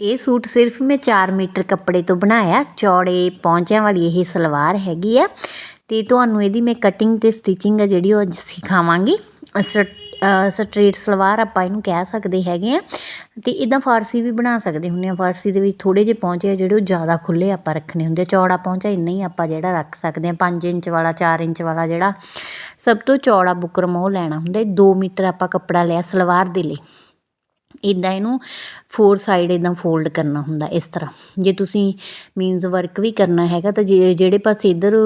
ਇਹ ਸੂਟ ਸਿਰਫ ਮੈਂ 4 ਮੀਟਰ ਕੱਪੜੇ ਤੋਂ ਬਣਾਇਆ। ਚੌੜੇ ਪੌਂਚਿਆਂ ਵਾਲੀ ਇਹ ਸਲਵਾਰ ਹੈਗੀ ਆ। ਤੇ ਤੁਹਾਨੂੰ ਇਹਦੀ ਮੈਂ ਕਟਿੰਗ ਤੇ ਸਟਿਚਿੰਗ ਆ ਜਿਹੜੀ ਉਹ ਅੱਜ ਸਿਖਾਵਾਂਗੀ। ਸਟ੍ਰੇਟ ਸਲਵਾਰ ਆਪਾਂ ਇਹਨੂੰ ਕਹਿ ਸਕਦੇ ਹੈਗੇ ਆ। ਤੇ ਇਦਾਂ ਫਾਰਸੀ ਵੀ ਬਣਾ ਸਕਦੇ ਹੁੰਦੇ ਆ। ਫਾਰਸੀ ਦੇ ਵਿੱਚ ਥੋੜੇ ਜਿਹੇ ਪਹੁੰਚੇ ਆ ਜਿਹੜੇ ਉਹ ਜ਼ਿਆਦਾ ਖੁੱਲੇ ਆਪਾਂ ਰੱਖਣੇ ਹੁੰਦੇ ਆ। ਚੌੜਾ ਪਹੁੰਚਾ ਇੰਨਾ ਹੀ ਆਪਾਂ ਜਿਹੜਾ ਰੱਖ ਸਕਦੇ ਆ। 5 ਇੰਚ ਵਾਲਾ 4 ਇੰਚ ਵਾਲਾ ਜਿਹੜਾ ਸਭ ਤੋਂ ਚੌੜਾ ਬੁਕਰਮ ਉਹ ਲੈਣਾ ਹੁੰਦਾ। 2 ਮੀਟਰ ਆਪਾਂ ਕੱਪੜਾ ਲਿਆ ਸਲਵਾਰ ਦੇ ਲਈ। ਇੱਦਾਂ ਇਹਨੂੰ ਫੋਰ ਸਾਈਡ ਇੱਦਾਂ ਫੋਲਡ ਕਰਨਾ ਹੁੰਦਾ ਇਸ ਤਰ੍ਹਾਂ। ਜੇ ਤੁਸੀਂ ਮੀਨਸ ਵਰਕ ਵੀ ਕਰਨਾ ਹੈਗਾ ਤਾਂ ਜੇ, ਜਿਹੜੇ ਪਾਸੇ ਇੱਧਰ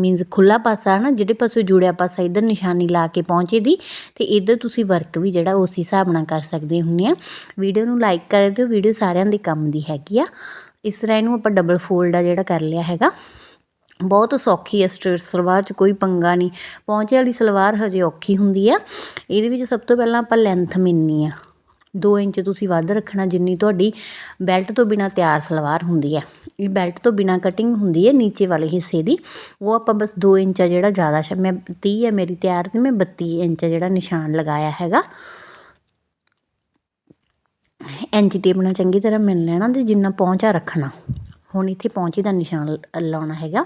ਮੀਨਸ ਖੁੱਲਾ ਪਾਸਾ ਹੈ ਨਾ, ਜਿਹੜੇ ਪਾਸੇ ਜੁੜਿਆ ਪਾਸਾ ਇੱਧਰ ਨਿਸ਼ਾਨੀ ਲਾ ਕੇ ਪਹੁੰਚੇ ਦੀ, ਤੇ ਇੱਧਰ ਤੁਸੀਂ ਵਰਕ ਵੀ ਜਿਹੜਾ ਉਸ ਹਿਸਾਬ ਨਾਲ ਕਰ ਸਕਦੇ ਹੁੰਦੇ ਆ। ਵੀਡੀਓ ਨੂੰ ਲਾਈਕ ਕਰ ਦਿਓ, ਵੀਡੀਓ ਸਾਰਿਆਂ ਦੇ ਕੰਮ ਦੀ ਹੈਗੀ ਆ। ਇਸ ਤਰ੍ਹਾਂ ਇਹਨੂੰ ਆਪਾਂ ਡਬਲ ਫੋਲਡ ਆ ਜਿਹੜਾ ਕਰ ਲਿਆ ਹੈਗਾ। ਬਹੁਤ ਸੌਖੀ ਹੈ ਸਟ੍ਰੇਟ ਸਲਵਾਰ 'ਚ ਕੋਈ ਪੰਗਾ ਨਹੀਂ। ਪਹੁੰਚੇ ਵਾਲੀ ਸਲਵਾਰ ਹਜੇ ਔਖੀ ਹੁੰਦੀ ਆ। ਇਹਦੇ ਵਿੱਚ ਸਭ ਤੋਂ ਪਹਿਲਾਂ ਆਪਾਂ ਲੈਂਥ ਮਿੰਨੀ ਆ। 2 ਇੰਚ ਤੁਸੀਂ ਵੱਧ ਰੱਖਣਾ ਜਿੰਨੀ ਤੁਹਾਡੀ ਬੈਲਟ ਤੋਂ ਬਿਨਾ ਤਿਆਰ ਸਲਵਾਰ ਹੁੰਦੀ ਹੈ। ਇਹ ਬੈਲਟ ਤੋਂ ਬਿਨਾ ਕਟਿੰਗ ਹੁੰਦੀ ਹੈ ਨੀਚੇ ਵਾਲੇ ਹਿੱਸੇ ਦੀ। ਉਹ ਆਪਾਂ ਬਸ 2 ਇੰਚ ਆ ਜਿਹੜਾ ਜ਼ਿਆਦਾ ਸ਼ ਮੈਂ 30 ਹੈ ਮੇਰੀ ਤਿਆਰ ਤੇ ਮੈਂ 32 ਇੰਚ ਜਿਹੜਾ ਨਿਸ਼ਾਨ ਲਗਾਇਆ ਹੈਗਾ। ਇੰਚ ਟੇਪ ਨਾਲ ਚੰਗੀ ਤਰ੍ਹਾਂ ਮਿਲ ਲੈਣਾ ਤੇ ਜਿੰਨਾ ਪਹੁੰਚਾ ਰੱਖਣਾ। ਹੁਣ ਇੱਥੇ ਪਹੁੰਚੇ ਦਾ ਨਿਸ਼ਾਨ ਲਾਉਣਾ ਹੈਗਾ।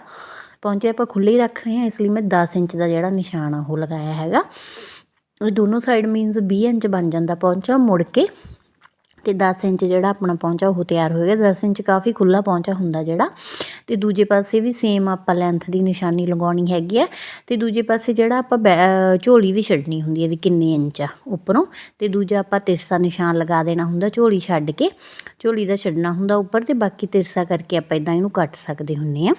ਪਹੁੰਚੇ ਆਪਾਂ ਖੁੱਲੇ ਹੀ ਰੱਖ ਰਹੇ ਹਾਂ, ਇਸ ਲਈ ਮੈਂ 10 ਇੰਚ ਦਾ ਜਿਹੜਾ ਨਿਸ਼ਾਨ ਆ ਉਹ ਲਗਾਇਆ ਹੈਗਾ। ਦੋਨੋਂ ਸਾਈਡ ਮੀਨਸ 20 ਇੰਚ ਬਣ ਜਾਂਦਾ ਪਹੁੰਚਾ ਮੁੜ ਕੇ ਤੇ 10 ਇੰਚ ਜਿਹੜਾ ਆਪਣਾ ਪਹੁੰਚਾ ਉਹ ਤਿਆਰ ਹੋਏਗਾ। 10 ਇੰਚ ਕਾਫੀ ਖੁੱਲਾ ਪਹੁੰਚਾ ਹੁੰਦਾ ਜਿਹੜਾ। ਤੇ ਦੂਜੇ ਪਾਸੇ ਵੀ ਸੇਮ ਆਪਾਂ ਲੈਂਥ ਦੀ ਨਿਸ਼ਾਨੀ ਲਗਾਉਣੀ ਹੈਗੀ ਆ। ਤੇ ਦੂਜੇ ਪਾਸੇ ਜਿਹੜਾ ਆਪਾਂ ਝੋਲੀ ਵੀ ਛੱਡਣੀ ਹੁੰਦੀ ਹੈ ਵੀ ਕਿੰਨੇ ਇੰਚ ਆ ਉੱਪਰੋਂ। ਤੇ ਦੂਜਾ ਆਪਾਂ ਤਿਰਸਾ ਨਿਸ਼ਾਨ ਲਗਾ ਦੇਣਾ ਹੁੰਦਾ ਝੋਲੀ ਛੱਡ ਕੇ। ਝੋਲੀ ਦਾ ਛੱਡਣਾ ਹੁੰਦਾ ਉੱਪਰ ਤੇ ਬਾਕੀ ਤਿਰਸਾ ਕਰਕੇ ਆਪਾਂ ਇਦਾਂ ਇਹਨੂੰ ਕੱਟ ਸਕਦੇ ਹੁੰਨੇ ਆ।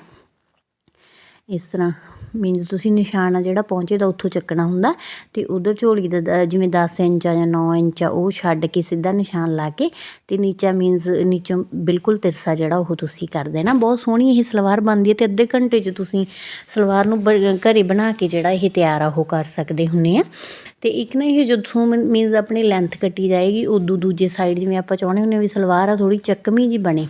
ਇਸ ਤਰ੍ਹਾਂ ਮੀਨਸ ਤੁਸੀਂ ਨਿਸ਼ਾਨ ਆ ਜਿਹੜਾ ਪਹੁੰਚੇ ਦਾ ਉੱਥੋਂ ਚੱਕਣਾ ਹੁੰਦਾ ਤੇ ਉਧਰ ਝੋਲੀ ਦਾ ਜਿਵੇਂ 10 ਇੰਚ ਆ ਜਾਂ 9 ਇੰਚ ਆ, ਉਹ ਛੱਡ ਕੇ ਸਿੱਧਾ ਨਿਸ਼ਾਨ ਲਾ ਕੇ ਤੇ ਨੀਚਾ ਮੀਨਸ ਨੀਚੋਂ ਬਿਲਕੁਲ ਤਿਰਸਾ ਜਿਹੜਾ ਉਹ ਤੁਸੀਂ ਕਰ ਦੇਣਾ। ਬਹੁਤ ਸੋਹਣੀ ਇਹ ਸਲਵਾਰ ਬਣਦੀ ਹੈ ਤੇ ਅੱਧੇ ਘੰਟੇ 'ਚ ਤੁਸੀਂ ਸਲਵਾਰ ਨੂੰ ਘਰੇ ਬਣਾ ਕੇ ਜਿਹੜਾ ਇਹ ਤਿਆਰ ਆ ਉਹ ਕਰ ਸਕਦੇ ਹੁੰਨੇ ਆ। ਤੇ ਇੱਕ ਨਾ ਇਹ ਜਦੋਂ ਮੀਨਸ ਆਪਣੀ ਲੈਂਥ ਕੱਟੀ ਜਾਏਗੀ, ਉਦੋਂ ਦੂਜੇ ਸਾਈਡ ਜਿਵੇਂ ਆਪਾਂ ਚਾਹੁੰਦੇ ਹੁੰਨੇ ਵੀ ਸਲਵਾਰ ਆ ਥੋੜੀ ਚੱਕਮੀ ਜੀ ਬਣੇ।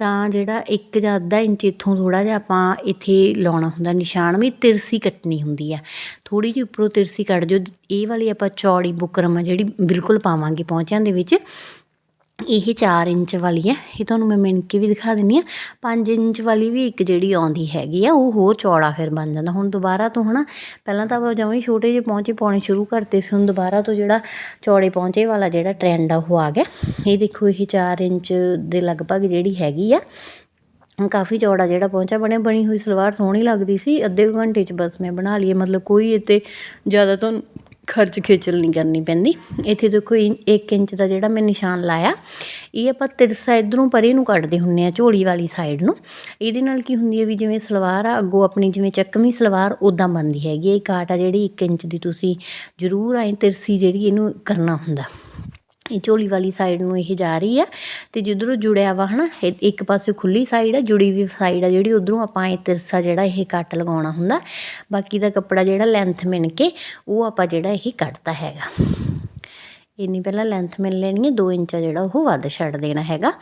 ਤਾਂ ਜਿਹੜਾ ਇੱਕ ਜਾਂ ਅੱਧਾ ਇੰਚ ਇੱਥੋਂ ਥੋੜ੍ਹਾ ਜਿਹਾ ਆਪਾਂ ਇੱਥੇ ਲਾਉਣਾ ਹੁੰਦਾ, ਨਿਸ਼ਾਨ ਵੀ ਤਿਰਸੀ ਕੱਟਣੀ ਹੁੰਦੀ ਆ। ਥੋੜ੍ਹੀ ਜਿਹੀ ਉੱਪਰੋਂ ਤਿਰਸੀ ਕੱਟ ਜੋ ਇਹ ਵਾਲੀ ਆਪਾਂ ਚੌੜੀ ਬੁਕਰਮ ਆ ਜਿਹੜੀ ਬਿਲਕੁਲ ਪਾਵਾਂਗੇ ਪਹੁੰਚਿਆਂ ਦੇ ਵਿੱਚ। ਇਹ 4 ਇੰਚ ਵਾਲੀ ਹੈ। ਇਹ ਤੁਹਾਨੂੰ ਮੈਂ ਮਿਣ ਕੇ ਵੀ ਦਿਖਾ ਦਿੰਨੀ ਆ 5 ਇੰਚ ਵਾਲੀ ਵੀ ਇੱਕ ਜਿਹੜੀ ਆਉਂਦੀ ਹੈਗੀ ਆ, ਉਹ ਹੋਰ ਚੌੜਾ ਫਿਰ ਬਣ ਜਾਂਦਾ। ਹੁਣ ਦੁਬਾਰਾ ਤੋਂ ਹਨਾ, ਪਹਿਲਾਂ ਤਾਂ ਆਪਾਂ ਜਮਾਂ ਹੀ ਛੋਟੇ ਜਿਹੇ ਪਹੁੰਚੇ ਪਾਉਣੇ ਸ਼ੁਰੂ ਕਰਤੇ ਸੀ। ਹੁਣ ਦੁਬਾਰਾ ਤੋਂ ਜਿਹੜਾ ਚੌੜੇ ਪਹੁੰਚੇ ਵਾਲਾ ਜਿਹੜਾ ਟ੍ਰੈਂਡ ਆ, ਉਹ ਆ ਗਿਆ। ਇਹ ਦੇਖੋ, ਇਹ 4 ਇੰਚ ਦੇ ਲਗਭਗ ਜਿਹੜੀ ਹੈਗੀ ਆ, ਕਾਫੀ ਚੌੜਾ ਜਿਹੜਾ ਪਹੁੰਚਾ ਬਣਿਆ। ਬਣੀ ਹੋਈ ਸਲਵਾਰ ਸੋਹਣੀ ਲੱਗਦੀ ਸੀ। ਅੱਧੇ ਘੰਟੇ 'ਚ ਬਸ ਮੈਂ ਬਣਾ ਲਈ ਮਤਲਬ ਕੋਈ ਇੱਥੇ ਜ਼ਿਆਦਾ ਤੋਂ ਖਰਚ ਖੇਚਲ ਨਹੀਂ ਕਰਨੀ ਪੈਂਦੀ। ਇੱਥੇ ਦੇਖੋ 1 ਇੰਚ ਦਾ ਜਿਹੜਾ ਮੈਂ ਨਿਸ਼ਾਨ ਲਾਇਆ, ਇਹ ਆਪਾਂ ਤਿਰਸਾ ਇਧਰੋਂ ਪਰੇ ਨੂੰ ਕੱਢਦੇ ਹੁੰਨੇ ਆ, ਝੋਲੀ ਵਾਲੀ ਸਾਈਡ ਨੂੰ। ਇਹਦੇ ਨਾਲ ਕੀ ਹੁੰਦੀ ਹੈ ਵੀ ਜਿਵੇਂ ਸਲਵਾਰ ਆ, ਅੱਗੋਂ ਆਪਣੀ ਜਿਵੇਂ ਚੱਕਵੀਂ ਸਲਵਾਰ ਉਦਾਂ ਬਣਦੀ ਹੈਗੀ ਇਹ ਕਾਟ ਆ ਜਿਹੜੀ 1 ਇੰਚ ਦੀ ਤੁਸੀਂ ਜ਼ਰੂਰ ਐ ਤਿਰਸੀ ਜਿਹੜੀ ਇਹਨੂੰ ਕਰਨਾ ਹੁੰਦਾ। ਇਹ ਝੋਲੀ ਵਾਲੀ ਸਾਈਡ ਨੂੰ ਇਹ ਜਾ ਰਹੀ ਆ ਤੇ ਜਿੱਧਰੋਂ ਜੁੜਿਆ ਵਾ ਹਨਾ ਇੱਕ ਪਾਸੇ ਖੁੱਲੀ ਸਾਈਡ ਆ, ਜੁੜੀ ਵੀ ਸਾਈਡ ਆ ਜਿਹੜੀ ਉਧਰੋਂ ਆਪਾਂ ਇਹ ਤਿਰਸਾ ਜਿਹੜਾ ਇਹ ਕੱਟ ਲਗਾਉਣਾ ਹੁੰਦਾ, ਬਾਕੀ ਦਾ ਕੱਪੜਾ ਜਿਹੜਾ ਲੈਂਥ ਮਿਣ ਕੇ ਉਹ ਆਪਾਂ ਜਿਹੜਾ ਇਹ ਕੱਟਦਾ ਹੈਗਾ। ਇੰਨੀ ਪਹਿਲਾਂ ਲੈਂਥ ਮਿਲ ਲੈਣੀ ਹੈ 2 ਇੰਚ ਜਿਹੜਾ ਉਹ ਵੱਧ ਛੱਡ ਦੇਣਾ ਹੈਗਾ।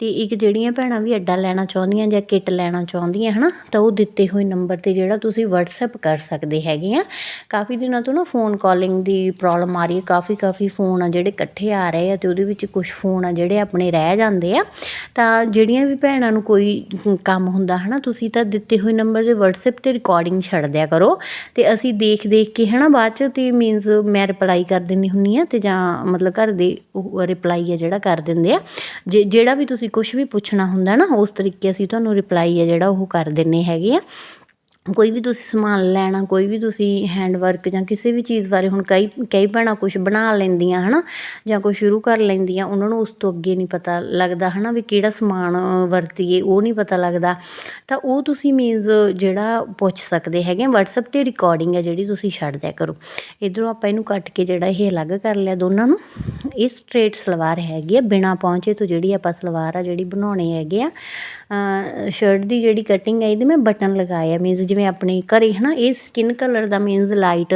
ਤੇ ਇੱਕ ਜਿਹੜੀਆਂ ਭੈਣਾਂ ਵੀ ਅੱਡਾ ਲੈਣਾ ਚਾਹੁੰਦੀਆਂ ਜਾਂ ਕਿੱਟ ਲੈਣਾ ਚਾਹੁੰਦੀਆਂ, ਹਨਾ, ਤਾਂ ਉਹ ਦਿੱਤੇ ਹੋਏ ਨੰਬਰ ਤੇ ਜਿਹੜਾ ਤੁਸੀਂ WhatsApp ਕਰ ਸਕਦੇ ਹੈਗੇ ਆ। ਕਾਫੀ ਦਿਨਾਂ ਤੋਂ ਨਾ ਫੋਨ ਕਾਲਿੰਗ ਦੀ ਪ੍ਰੋਬਲਮ ਆ ਰਹੀ ਹੈ ਕਾਫੀ ਕਾਫੀ ਫੋਨ ਆ ਜਿਹੜੇ ਇਕੱਠੇ ਆ ਰਹੇ ਆ ਤੇ ਉਹਦੇ ਵਿੱਚ ਕੁਝ ਫੋਨ ਆ ਜਿਹੜੇ ਆਪਣੇ ਰਹਿ ਜਾਂਦੇ ਆ। ਤਾਂ ਜਿਹੜੀਆਂ ਵੀ ਭੈਣਾਂ ਨੂੰ ਕੋਈ ਕੰਮ ਹੁੰਦਾ, ਹਨਾ, ਤੁਸੀਂ ਤਾਂ ਦਿੱਤੇ ਹੋਏ ਨੰਬਰ ਤੇ WhatsApp ਤੇ ਰਿਕਾਰਡਿੰਗ ਛੱਡ ਦਿਆ ਕਰੋ। ਤੇ ਅਸੀਂ ਦੇਖ ਦੇਖ ਕੇ, ਹਨਾ, ਬਾਅਦ ਚ ਤੇ ਮੀਨਸ ਮੈਂ ਰਿਪਲਾਈ ਕਰ ਦਿੰਦੀ ਹੁੰਨੀ ਆ ਤੇ ਜਾਂ ਮਤਲਬ ਘਰ ਦੇ ਉਹ ਰਿਪਲਾਈ ਆ ਜਿਹੜਾ ਕਰ ਦਿੰਦੇ ਆ। ਜਿਹੜਾ ਵੀ ਤੁਸੀਂ ਕੁਝ ਵੀ ਪੁੱਛਣਾ ਹੁੰਦਾ ਨਾ, ਉਸ ਤਰੀਕੇ ਅਸੀਂ ਤੁਹਾਨੂੰ ਰਿਪਲਾਈ ਆ ਜਿਹੜਾ ਉਹ ਕਰ ਦਿੰਨੇ ਹੈਗੇ ਆ। ਕੋਈ ਵੀ ਤੁਸੀਂ ਸਮਾਨ ਲੈਣਾ, ਕੋਈ ਵੀ ਤੁਸੀਂ ਹੈਂਡ ਵਰਕ ਜਾਂ ਕਿਸੇ ਵੀ ਚੀਜ਼ ਬਾਰੇ ਹੁਣ ਕਈ ਕਈ ਭੈਣਾਂ ਕੁਝ ਬਣਾ ਲੈਂਦੀਆਂ, ਹਨਾ, ਜਾਂ ਕੋਈ ਸ਼ੁਰੂ ਕਰ ਲੈਂਦੀਆਂ, ਉਹਨਾਂ ਨੂੰ ਉਸ ਤੋਂ ਅੱਗੇ ਨਹੀਂ ਪਤਾ ਲੱਗਦਾ, ਹਨਾ, ਵੀ ਕਿਹੜਾ ਸਮਾਨ ਵਰਤੀਏ, ਉਹ ਨਹੀਂ ਪਤਾ ਲੱਗਦਾ। ਤਾਂ ਉਹ ਤੁਸੀਂ ਮੀਨਸ ਜਿਹੜਾ ਪੁੱਛ ਸਕਦੇ ਹੈਗੇ WhatsApp ਤੇ ਰਿਕਾਰਡਿੰਗ ਹੈ ਜਿਹੜੀ ਤੁਸੀਂ ਛੱਡ ਦਿਆ ਕਰੋ। ਇਧਰੋਂ ਆਪਾਂ ਇਹਨੂੰ ਕੱਟ ਕੇ ਜਿਹੜਾ ਇਹ ਅਲੱਗ ਕਰ ਲਿਆ ਦੋਨਾਂ ਨੂੰ। ਇਹ ਸਟ੍ਰੇਟ ਸਲਵਾਰ ਹੈਗੀ ਆ, ਬਿਨਾ ਪਹੁੰਚੇ ਤੋਂ ਜਿਹੜੀ ਆਪਾਂ ਸਲਵਾਰ ਆ ਜਿਹੜੀ ਬਣਾਉਣੀ ਹੈਗੇ ਆ ਸ਼ਰਟ ਦੀ ਜਿਹੜੀ ਕਟਿੰਗ ਹੈ ਇਹਦੇ ਮੈਂ ਬਟਨ ਲਗਾਏ ਆ ਮੀਨਸ ਜਿਵੇਂ ਆਪਣੇ ਘਰੇ, ਹਨਾ, ਇਹ ਸਕਿਨ ਕਲਰ ਦਾ ਮੀਨਸ ਲਾਈਟ